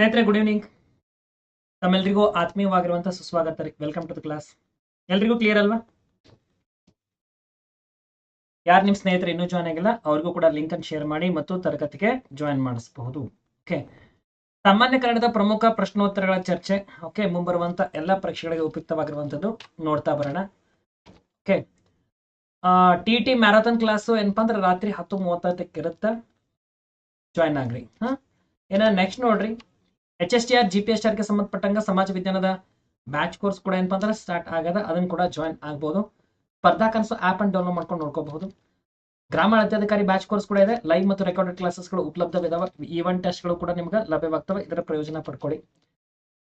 ಸ್ನೇಹಿತರೆ good evening ತಮ್ಮೆಲ್ರಿಗೂ ಆತ್ಮೀಯವಾಗಿರುವಂತಹ ಸುಸ್ವಾಗತ ವೆಲ್ಕಮ್ ಟು ದ ಕ್ಲಾಸ್ ಎಲ್ರಿಗೂ ಕ್ಲಿಯರ್ ಅಲ್ವಾ? ಯಾರು ನಿಮ್ಮ ಸ್ನೇಹಿತರು ಇನ್ನೂ ಜಾಯ್ನ್ ಆಗಿಲ್ಲ, ಅವ್ರಿಗೂ ಕೂಡ ಲಿಂಕ್ ಅನ್ನು ಶೇರ್ ಮಾಡಿ ಮತ್ತು ತರಗತಿಗೆ ಜಾಯ್ನ್ ಮಾಡಿಸಬಹುದು. ಓಕೆ ಸಾಮಾನ್ಯ ಕನ್ನಡದ ಪ್ರಮುಖ ಪ್ರಶ್ನೋತ್ತರಗಳ ಚರ್ಚೆ. ಓಕೆ ಮುಂಬರುವಂತ ಎಲ್ಲ ಪರೀಕ್ಷೆಗಳಿಗೆ ಉಪಯುಕ್ತವಾಗಿರುವಂತದ್ದು ನೋಡ್ತಾ ಬರೋಣ. Okay T T marathon class ಏನಪ್ಪಾ ಅಂದ್ರೆ ರಾತ್ರಿ ಹತ್ತು ಮೂವತ್ತೈದಕ್ಕೆ ಇರುತ್ತೆ ಜಾಯ್ನ್ ಆಗ್ರಿ. ಹಾ? ಏನ ನೆಕ್ಸ್ಟ್ ನೋಡ್ರಿ. H S T R G P S ಆರ್ಗೆ ಸಂಬಂಧಪಟ್ಟಂಗೆ ಸಮಾಜ ವಿಜ್ಞಾನದ ಬ್ಯಾಚ್ ಕೋರ್ಸ್ ಕೂಡ ಏನಪ್ಪ ಅಂದ್ರೆ ಸ್ಟಾರ್ಟ್ ಆಗದ. ಅದನ್ನ ಕೂಡ ಜಾಯಿನ್ ಆಗ್ಬೋದು. ಸ್ಪರ್ಧಾ ಕನಸು ಆಪ್ ಅನ್ನು ಡೌನ್ಲೋಡ್ ಮಾಡ್ಕೊಂಡು ನೋಡ್ಕೋಬಹುದು. ಗ್ರಾಮ ಅಧ್ಯಾಧಿಕಾರಿ ಬ್ಯಾಚ್ ಕೋರ್ಸ್ ಕೂಡ ಇದೆ. ಲೈವ್ ಮತ್ತು ರೆಕಾರ್ಡೆಡ್ ಕ್ಲಾಸಸ್ಗಳು ಉಪಲಬ್ಧವಿದಾವೆ ಈವೆಂಟ್ ಟೆಸ್ಟ್ಗಳು ಕೂಡ ನಿಮ್ಗೆ ಲಭ್ಯವಾಗ್ತವೆ. ಇದರ ಪ್ರಯೋಜನ ಪಡ್ಕೊಳ್ಳಿ.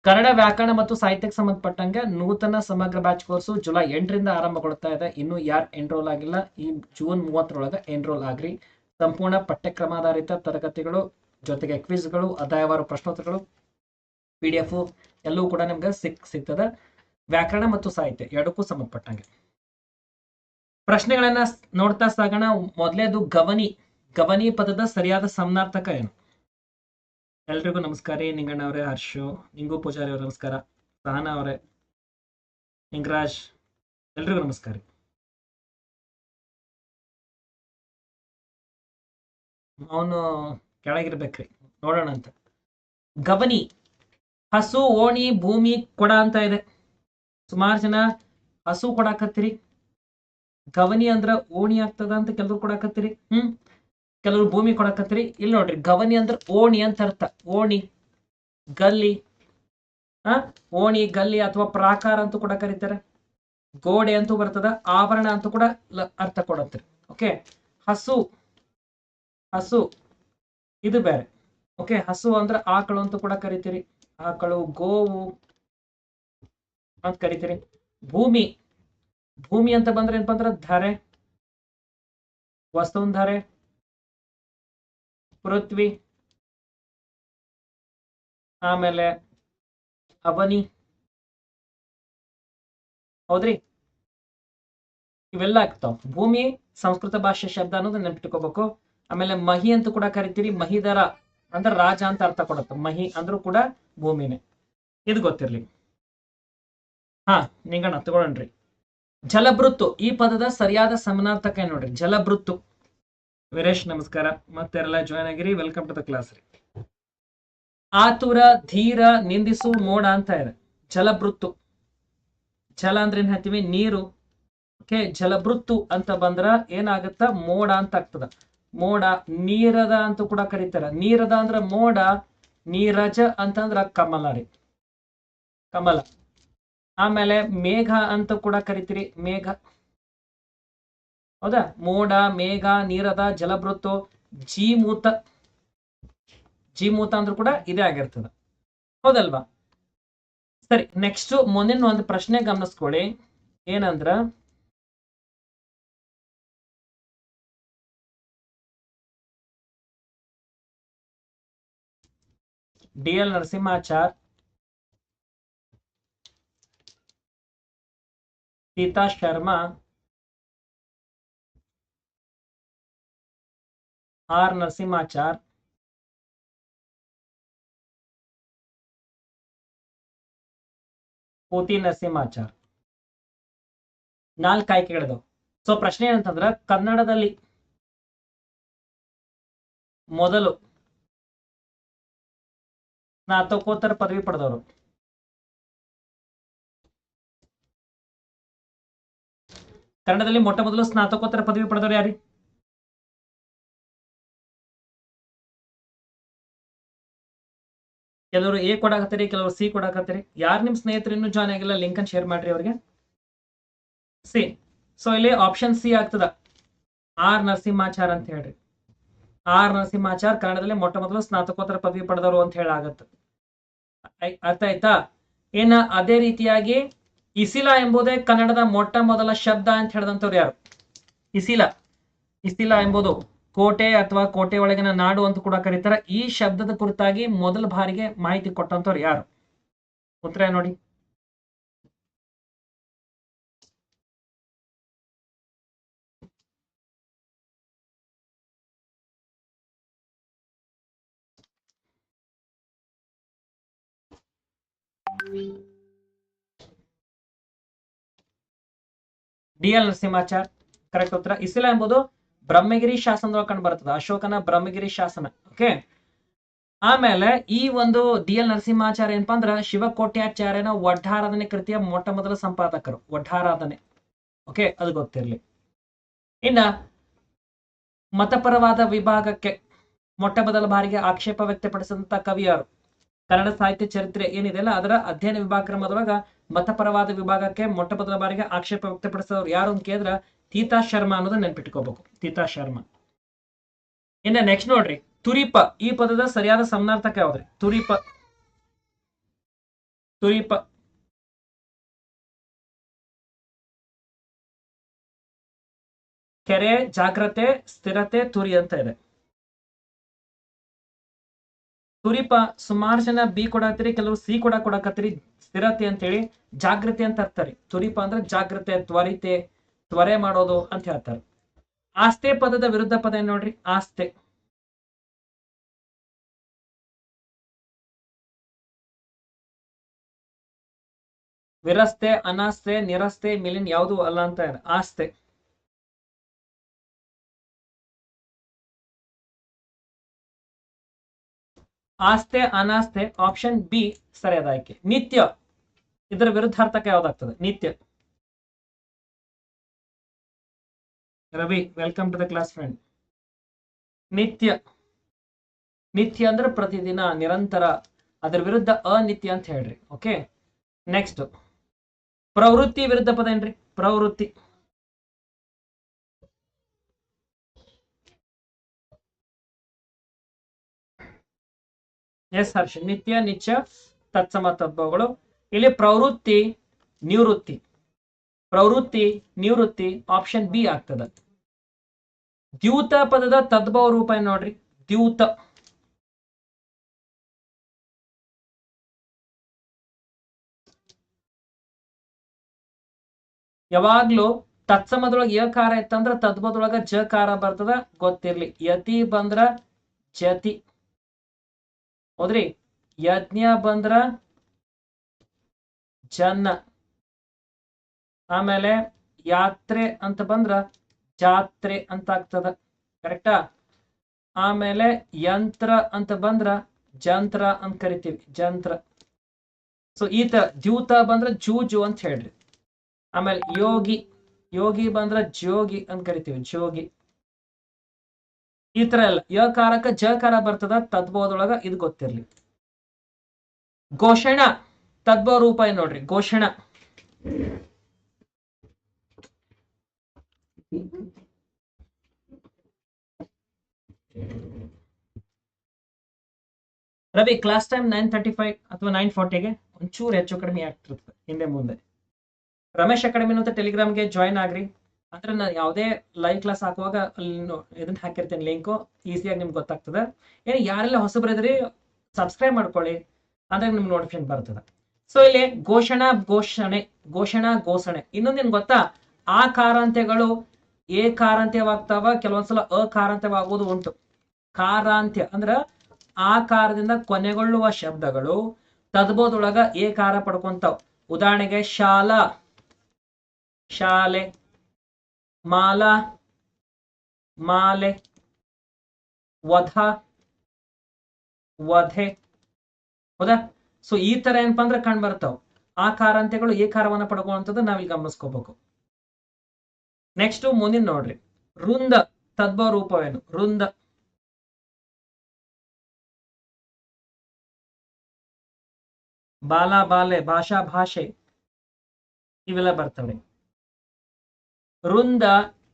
ಕನ್ನಡ ವ್ಯಾಕರಣ ಮತ್ತು ಸಾಹಿತ್ಯಕ್ಕೆ ಸಂಬಂಧಪಟ್ಟಂಗೆ ನೂತನ ಸಮಗ್ರ ಬ್ಯಾಚ್ ಕೋರ್ಸು ಜುಲೈ ಎಂಟರಿಂದ ಆರಂಭಗೊಳ್ತಾ ಇದೆ. ಇನ್ನು ಯಾರು ಎನ್ರೋಲ್ ಆಗಿಲ್ಲ. ಈ ಜೂನ್ ಮೂವತ್ತರೊಳಗೆ ಎನ್ರೋಲ್ ಆಗ್ರಿ. ಸಂಪೂರ್ಣ ಪಠ್ಯಕ್ರಮಾಧಾರಿತ ತರಗತಿಗಳು ಜೊತೆಗೆ ಕ್ವಿಜ್ಗಳು, ಅಧ್ಯಾಯವಾರು ಪ್ರಶ್ನೋತ್ತರಗಳು ಪಿ ಡಿ ಎಫ್ ಎಲ್ಲವೂ ಕೂಡ ನಿಮ್ಗೆ ಸಿಕ್, ಸಿಗ್ತದೆ. ವ್ಯಾಕರಣ ಮತ್ತು ಸಾಹಿತ್ಯ ಎರಡಕ್ಕೂ ಸಂಬಂಧಪಟ್ಟಂಗೆ. ಪ್ರಶ್ನೆಗಳನ್ನ ನೋಡ್ತಾ ಸಾಗೋಣ. ಮೊದಲೇದು ಗವನಿ. ಗವನಿ ಪದದ ಸರಿಯಾದ ಸಮನಾರ್ಥಕ ಏನು? ಎಲ್ರಿಗೂ ನಮಸ್ಕಾರ ನಿಂಗಣ್ಣ ಅವರೇ, ಹರ್ಷು. ನಿಂಗು ಪೂಜಾರಿ ಅವ್ರ, ನಮಸ್ಕಾರ. ಸಹನಾ ಅವರೇ. ನಿಂಗರಾಜ್. ಎಲ್ರಿಗೂ ನಮಸ್ಕಾರ ಅವನು ಕೆಳಗಿರ್ಬೇಕ್ರಿ. ನೋಡೋಣ ಅಂತ. ಗಬನಿ ಹಸು, ಓಣಿ, ಭೂಮಿ ಕೊಡ ಅಂತ ಇದೆ. ಸುಮಾರು ಜನ ಹಸು ಕೊಡಾಕತ್ತೀರಿ. ಗವನಿ ಅಂದ್ರ ಓಣಿ ಆಗ್ತದ ಅಂತ ಕೆಲವ್ರು ಕೊಡಾಕತ್ತೀರಿ. ಹ್ಮ್. ಕೆಲವ್ರು ಭೂಮಿ ಕೊಡಾಕತ್ತೀರಿ. ಇಲ್ಲಿ ನೋಡ್ರಿ, ಗವನಿ ಅಂದ್ರ ಓಣಿ ಅಂತ ಅರ್ಥ. ಓಣಿ, ಗಲ್ಲಿ, ಆ, ಓಣಿ, ಗಲ್ಲಿ ಅಥವಾ ಪ್ರಾಕಾರ ಅಂತೂ ಕೂಡ ಕರೀತಾರೆ. ಗೋಡೆ ಅಂತೂ ಬರ್ತದ ಆವರಣ ಅಂತೂ ಕೂಡ ಅರ್ಥ ಕೊಡತ್ತೆ. ಓಕೆ? ಹಸು ಹಸು ಇದು ಬೇರೆ. ಓಕೆ ಹಸು ಅಂದ್ರೆ ಆಕಳು ಅಂತ ಕೂಡ ಕರಿತೀರಿ. ಆಕಳು, ಗೋವು ಅಂತ ಕರಿತೀರಿ. ಭೂಮಿ ಭೂಮಿ ಅಂತ ಬಂದ್ರೆ ಏನಪ್ಪ ಅಂದ್ರೆ ಧರೆ ವಸ್ತುವಿನ ಧರೆ, ಪೃಥ್ವಿ, ಆಮೇಲೆ ಅವನಿ, ಹೌದ್ರಿ? ಇವೆಲ್ಲ ಆಗ್ತಾವ. ಭೂಮಿ, ಸಂಸ್ಕೃತ ಭಾಷೆ ಶಬ್ದ ಅನ್ನೋದು ನೆನ್ಪಿಟ್ಕೋಬೇಕು. ಆಮೇಲೆ ಮಹಿ ಅಂತ ಕೂಡ ಕರಿತೀರಿ ಮಹಿದರ ಅಂದ್ರೆ ರಾಜ ಅಂತ ಅರ್ಥ ಕೊಡುತ್ತೆ. ಮಹಿ ಅಂದ್ರೂ ಕೂಡ ಭೂಮಿನೇ. ಇದು ಗೊತ್ತಿರ್ಲಿ. ಹಾ, ನಿಂಗಣ್ಣ ತಗೊಳ್ರಿ ಜಲಭೃತ್ತು, ಈ ಪದದ ಸರಿಯಾದ ಸಮನಾರ್ಥಕ ನೋಡ್ರಿ? ಜಲಭೃತ್ತು. ವೀರೇಶ್, ನಮಸ್ಕಾರ. ಮತ್ತೆಲ್ಲ ಜಾಯ್ನ್ ಆಗಿರಿ. ವೆಲ್ಕಮ್ ಟು ದ ಕ್ಲಾಸ್ ರೀ. ಆತುರ, ಧೀರ, ನಿಂದಿಸು, ಮೋಡ ಅಂತ ಇದೆ. ಜಲಭೃತ್ತು. ಜಲ ಅಂದ್ರೆ ಏನ್ ಹೇಳ್ತೀವಿ? ನೀರು. ಓಕೆ ಜಲಭೃತ್ತು ಅಂತ ಬಂದ್ರ ಏನಾಗತ್ತ? ಮೋಡ ಅಂತ ಆಗ್ತದ. ಮೋಡ ನೀರದ ಅಂತ ಕೂಡ ಕರೀತಾರ. ನೀರದ ಅಂದ್ರ ಮೋಡ, ನೀರಜ ಅಂತಂದ್ರ ಕಮಲ ರೀ. ಕಮಲ. ಆಮೇಲೆ ಮೇಘ ಅಂತ ಕೂಡ ಕರಿತೀರಿ. ಮೇಘ. ಹೌದಾ? ಮೋಡ, ಮೇಘ, ನೀರದ ಜಲಭೃತ್ತು ಜೀಮೂತ. ಜೀಮೂತ ಅಂದ್ರೂ ಕೂಡ ಇದೇ ಆಗಿರ್ತದ. ಹೌದಲ್ವಾ? ಸರಿ ನೆಕ್ಸ್ಟ್ ಮುಂದಿನ ಒಂದು ಪ್ರಶ್ನೆ ಗಮನಿಸ್ಕೊಳ್ಳಿ. ಏನಂದ್ರ D L Narasimhachar Seeta Sharma R Narasimhachar Puti Narasimhachar ನಾಲ್ಕು ಆಯ್ಕೆಗಳಿದಾವೆ ಸೊ ಪ್ರಶ್ನೆ ಏನಂತಂದ್ರ ಕನ್ನಡದಲ್ಲಿ ಮೊದಲು ಸ್ನಾತಕೋತ್ತರ ಪದವಿ ಪಡೆದವರು. ಕನ್ನಡದಲ್ಲಿ ಮೊಟ್ಟ ಮೊದಲು ಸ್ನಾತಕೋತ್ತರ ಪದವಿ ಪಡೆದವರು ಯಾರಿ? ಕೆಲವರು ಎ ಕೊಡಾಕತ್ತೀರಿ ಕೆಲವರು ಸಿ ಕೊಡಾಕತ್ತೀರಿ ಯಾರು ನಿಮ್ಮ ಸ್ನೇಹಿತರು ಇನ್ನೂ ಜಾಯ್ನ್ ಆಗಿಲ್ಲ ಲಿಂಕ್ ಅನ್ನು ಶೇರ್ ಮಾಡ್ರಿ ಅವ್ರಿಗೆ. ಸಿ ಸೊ ಇಲ್ಲಿ ಆಪ್ಷನ್ ಸಿ ಆಗ್ತದ. ಆರ್ ನರಸಿಂಹಾಚಾರ್ ಅಂತ ಹೇಳ್ರಿ. ಆರ್ ನರಸಿಂಹಾಚಾರ್ ಕನ್ನಡದಲ್ಲಿ ಮೊಟ್ಟ ಮೊದಲು ಸ್ನಾತಕೋತ್ತರ ಪದವಿ ಪಡೆದವರು ಅಂತ ಹೇಳಾಗತ್ತೆ. ಅರ್ಥ ಆಯ್ತಾ? ಏನ ಅದೇ ರೀತಿಯಾಗಿ ಇಸಿಲ ಎಂಬುದೇ ಕನ್ನಡದ ಮೊಟ್ಟ ಮೊದಲ ಶಬ್ದ ಅಂತ ಹೇಳಿದಂಥವ್ರು ಯಾರು? ಇಸಿಲ. ಇಸಿಲ ಎಂಬುದು ಕೋಟೆ ಅಥವಾ ಕೋಟೆ ಒಳಗಿನ ನಾಡು ಅಂತ ಕೂಡ ಕರೀತಾರೆ. ಈ ಶಬ್ದದ ಕುರಿತಾಗಿ ಮೊದಲ ಬಾರಿಗೆ ಮಾಹಿತಿ ಕೊಟ್ಟಂತವ್ರು ಯಾರು? ಉತ್ತರ ನೋಡಿ. ಡಿ ಎಲ್ ನರಸಿಂಹಾಚಾರ್ ಕರೆಕ್ಟ್ ಉತ್ತರ. ಇಸಿಲ ಎಂಬುದು ಬ್ರಹ್ಮಗಿರಿ ಶಾಸನದೊಳಗೆ ಕಂಡು ಬರ್ತದೆ. ಅಶೋಕನ ಬ್ರಹ್ಮಗಿರಿ ಶಾಸನ. ಓಕೆ ಆಮೇಲೆ ಈ ಒಂದು ಡಿ ಎಲ್ ನರಸಿಂಹಾಚಾರ್ಯ ಏನಪ್ಪಾ ಅಂದ್ರ ಶಿವಕೋಟ್ಯಾಚಾರ್ಯನ ಒಡ್ಡಾರಾಧನೆ ಕೃತಿಯ ಮೊಟ್ಟ ಮೊದಲ ಸಂಪಾದಕರು. ಒಡ್ಡಾರಾಧನೆ ಓಕೆ ಅದು ಗೊತ್ತಿರಲಿ. ಇನ್ನ ಮತಪರವಾದ ವಿಭಾಗಕ್ಕೆ ಮೊಟ್ಟ ಮೊದಲ ಬಾರಿಗೆ ಆಕ್ಷೇಪ ವ್ಯಕ್ತಪಡಿಸಿದಂತ ಕವಿ ಯಾರು ಕನ್ನಡ ಸಾಹಿತ್ಯ ಚರಿತ್ರೆ ಏನಿದೆ ಅಲ್ಲ, ಅದರ ಅಧ್ಯಯನ ವಿಭಾಗ ಕ್ರಮದೊಳಗ ಮತಪರವಾದ ವಿಭಾಗಕ್ಕೆ ಮೊಟ್ಟ ಮೊದಲ ಬಾರಿಗೆ ಆಕ್ಷೇಪ ವ್ಯಕ್ತಪಡಿಸಿದವರು ಯಾರು ಅಂತ ಕೇಳಿದ್ರ ತೀತಾ ಶರ್ಮಾ ಅನ್ನೋದನ್ನ ನೆನ್ಪಿಟ್ಕೋಬೇಕು. ತೀತಾ ಶರ್ಮಾ. ಇನ್ನ ನೆಕ್ಸ್ಟ್ ನೋಡ್ರಿ, ತುರಿಪ. ಈ ಪದದ ಸರಿಯಾದ ಸಮನಾರ್ಥಕ ಯಾವ್ದ್ರಿ? ತುರಿಪ. ತುರಿಪ. ಕೆರೆ, ಜಾಗ್ರತೆ, ಸ್ಥಿರತೆ, ತುರಿ ಅಂತ ಇದೆ. ತುರಿಪ ಸುಮಾರು ಜನ ಬಿ ಕೊಡತ್ತೀರಿ ಕೆಲವು ಸಿ ಕೂಡ ಕೊಡಕತ್ತೀರಿ. ಸ್ಥಿರತೆ ಅಂತೇಳಿ ಜಾಗೃತಿ ಅಂತ ಅರ್ಥರಿ ತುರಿಪ ಅಂದ್ರೆ ಜಾಗ್ರತೆ, ತ್ವರಿತೆ, ತ್ವರೆ ಮಾಡೋದು ಅಂತ ಹೇಳ್ತಾರೆ. ಆಸ್ತೆ ಪದದ ವಿರುದ್ಧ ಪದ ಏನ್ ನೋಡ್ರಿ? ಆಸ್ತೆ ವಿರಸ್ತೆ ಅನಾಸ್ತೆ ನಿರಸ್ತೆ ಮೇಲಿನ ಯಾವುದು ಅಲ್ಲ ಅಂತ ಆಸ್ತೆ ಆಸ್ತೆ, ಅನಾಸ್ತೆ ಆಪ್ಷನ್ ಬಿ ಸರಿಯಾದ ಆಯ್ಕೆ. ನಿತ್ಯ. ಇದರ ವಿರುದ್ಧಾರ್ಥಕ ಯಾವ್ದಾಗ್ತದೆ? ನಿತ್ಯ. Ravi welcome to the class friend Nitya. ನಿತ್ಯ ಅಂದ್ರೆ ಪ್ರತಿದಿನ ನಿರಂತರ ಅದರ ವಿರುದ್ಧ ಅನಿತ್ಯ ಅಂತ ಹೇಳ್ರಿ ಓಕೆ ನೆಕ್ಸ್ಟ್ ಪ್ರವೃತ್ತಿ ವಿರುದ್ಧ ಪದ ಏನ್ರಿ? ಪ್ರವೃತ್ತಿ. ಎಸ್ ಹರ್ಷ, ನಿತ್ಯ ನಿತ್ಯ, ತತ್ಸಮ, ತದ್ಭವಗಳು. ಇಲ್ಲಿ ಪ್ರವೃತ್ತಿ, ನಿವೃತ್ತಿ. ಪ್ರವೃತ್ತಿ, ನಿವೃತ್ತಿ ಆಪ್ಷನ್ ಬಿ ಆಗ್ತದ. ದ್ಯೂತ ಪದದ ತದ್ಭವ ರೂಪ ನೋಡ್ರಿ? ದ್ಯೂತ. ಯಾವಾಗ್ಲೂ ತತ್ಸಮದೊಳಗ ಯಕಾರ ಇತ್ತಂದ್ರ ತದ್ಭವದೊಳಗ ಕಾರ ಬರ್ತದ, ಗೊತ್ತಿರ್ಲಿ. ಯತಿ ಬಂದ್ರ ಜತಿ. ಹೌದ್ರಿ? ಯಜ್ಞ ಬಂದ್ರ ಜನ್ನ. ಆಮೇಲೆ ಯಾತ್ರೆ ಅಂತ ಬಂದ್ರ ಜಾತ್ರೆ ಅಂತ ಆಗ್ತದ. ಕರೆಕ್ಟಾ ಆಮೇಲೆ ಯಂತ್ರ ಅಂತ ಬಂದ್ರ ಜಂತ್ರ ಅಂತ ಕರಿತೀವಿ. ಜಂತ್ರ. ಸೊ ಈತ ದ್ಯೂತ ಬಂದ್ರ ಜೂಜು ಅಂತ ಹೇಳ್ರಿ. ಆಮೇಲೆ ಯೋಗಿ. ಯೋಗಿ ಬಂದ್ರ ಜೋಗಿ ಅಂತ ಕರಿತೀವಿ. ಜೋಗಿ ಈ ತರ ಎಲ್ಲ ಯಕಾರಕ ಜಕಾರ ಬರ್ತದ, ತದ್ಭವದೊಳಗ ಇದು ಗೊತ್ತಿರ್ಲಿ. ಘೋಷಣ ತದ್ಭವ ರೂಪ ಏನ್ ನೋಡ್ರಿ? ಘೋಷಣ. Ravi class time nine thirty five ಅಥವಾ ನೈನ್ ಫಾರ್ಟಿಗೆ ಒಂಚೂರು ಹೆಚ್ಚು ಕಡಿಮೆ ಆಗ್ತಿರ್ತದೆ ಹಿಂದೆ ಮುಂದೆ. ರಮೇಶ್ ಅಕಾಡೆಮಿ ಅಂತ ಟೆಲಿಗ್ರಾಮ್ಗೆ ಜಾಯ್ನ್ ಆಗ್ರಿ. ಅಂದ್ರೆ ನಾನು ಯಾವುದೇ ಲೈವ್ ಕ್ಲಾಸ್ ಹಾಕುವಾಗ ಅಲ್ಲಿ ಇದನ್ನ ಹಾಕಿರ್ತೇನೆ ಲಿಂಕು ಈಸಿಯಾಗಿ ನಿಮ್ಗೆ ಗೊತ್ತಾಗ್ತದೆ. ಏನು ಯಾರೆಲ್ಲ ಹೊಸಬ್ರಿದ್ರಿ ಸಬ್ಸ್ಕ್ರೈಬ್ ಮಾಡ್ಕೊಳ್ಳಿ. ಅಂದ್ರೆ ನಿಮ್ಗೆ ನೋಟಿಫಿಕೇಶನ್ ಬರ್ತದೆ. ಸೊ ಇಲ್ಲಿ ಘೋಷಣಾ ಘೋಷಣೆ ಘೋಷಣಾ ಘೋಷಣೆ. ಇನ್ನೊಂದೇನು ಗೊತ್ತಾ? ಆ ಕಾರಾಂತ್ಯಗಳು ಏ ಕಾರಾಂತ್ಯವಾಗ್ತಾವ ಕೆಲವೊಂದ್ಸಲ ಅಕಾರಾಂತ್ಯವಾಗುವುದು ಉಂಟು. ಕಾರಾಂತ್ಯ ಅಂದ್ರ ಆ ಕಾರದಿಂದ ಕೊನೆಗೊಳ್ಳುವ ಶಬ್ದಗಳು, ತದ್ಬೋದೊಳಗ ಏಕಾರ ಪಡ್ಕೊಂತಾವ್. ಉದಾಹರಣೆಗೆ ಶಾಲಾ. ಶಾಲೆ. ಮಾಲಾ, ಮಾಲೆ, ವಧ, ವಧೆ. ಹೌದಾ? ಸೊ ಈ ತರ ಏನಪ್ಪಾ ಅಂದ್ರೆ ಕಂಡು ಬರ್ತಾವ ಆ ಕಾರಾಂತ್ಯಗಳು ಕಾರವನ್ನ ಪಡ್ಕೊಳ್ಳುವಂಥದ್ದು ನಾವಿಲ್ಲಿ ಗಮನಿಸ್ಕೋಬೇಕು. ನೆಕ್ಸ್ಟ್ ಮುಂದಿನ ನೋಡ್ರಿ. ವೃಂದ ತದ್ಭವ ರೂಪವೇನು? ವೃಂದ ಬಾಲ, ಬಾಲೆ, ಭಾಷಾ, ಭಾಷೆ. ಇವೆಲ್ಲ ಬರ್ತವೆ. ವೃಂದ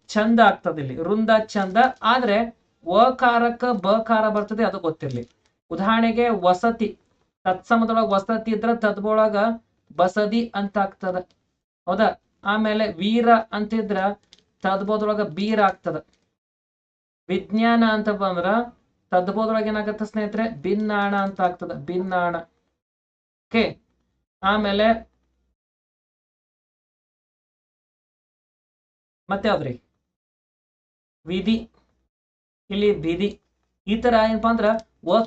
ಚಂದ ಆಗ್ತದೆ ಇಲ್ಲಿ. ವೃಂದ ಚಂದ ಆದ್ರೆ ವಕಾರಕ್ಕ ಬಕಾರ ಬರ್ತದೆ ಅದು ಗೊತ್ತಿರ್ಲಿ. ಉದಾಹರಣೆಗೆ ವಸತಿ. ತತ್ಸಮದೊಳಗ ವಸತಿ ಇದ್ರ ತದ್ಬೊಳಗ ಬಸದಿ ಅಂತ ಆಗ್ತದ. ಹೌದಾ? ಆಮೇಲೆ ವೀರ ಅಂತಿದ್ರ ತದ್ಬೋದೊಳಗ ಬೀರ ಆಗ್ತದ. ವಿಜ್ಞಾನ ಅಂತ ಬಂದ್ರ ತದ್ಬೋದೊಳಗ ಏನಾಗತ್ತ ಸ್ನೇಹಿತರೆ? ಭಿನ್ನಾಣ ಅಂತ ಆಗ್ತದ. ಭಿನ್ನಾಣ. ಓಕೆ? ಆಮೇಲೆ ಮತ್ತೆ ಯಾವ್ದ್ರಿ ವಿಧಿ, ಇಲ್ಲಿ ಬೀದಿ ಈ ತರ ಏನಪ್ಪಾ ಅಂದ್ರ ಬ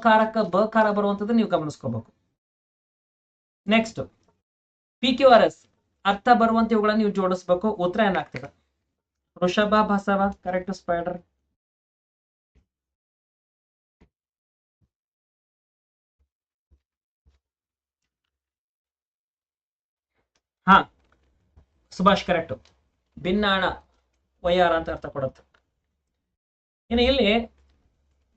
ಬಕಾರ ಬರುವಂತದ್ದು ನೀವು ಗಮನಿಸ್ಕೋಬೇಕು. Next P Q R S ಅರ್ಥ ಬರುವಂತ ಇವುಗಳನ್ನ ನೀವು ಜೋಡಿಸ್ಬೇಕು, ಉತ್ತರ ಏನಾಗ್ತದೆ? ವೃಷಭ ಬಸವ ಕರೆಕ್ಟ್ ಸ್ಪೈಡರ್ ಹಾ, ಸುಭಾಷ್ ಕರೆಕ್ಟ್ ಭಿನ್ನಾಣ. ವಯ್ಯಾರ ಅಂತ ಅರ್ಥ ಕೊಡುತ್ತೆ. ಇನ್ನು ಇಲ್ಲಿ